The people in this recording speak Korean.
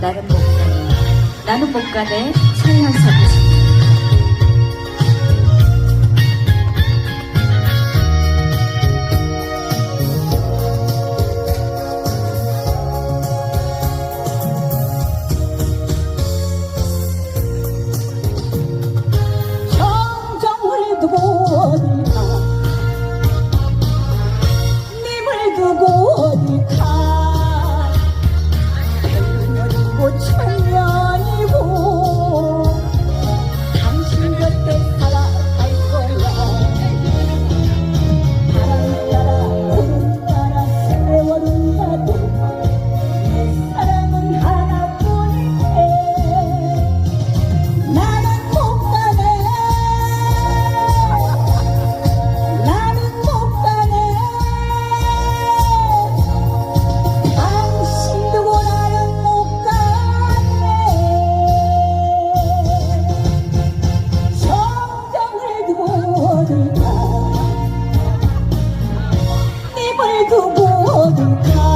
나는 못 가네. 나는 못 가네. 살면서 golden crown.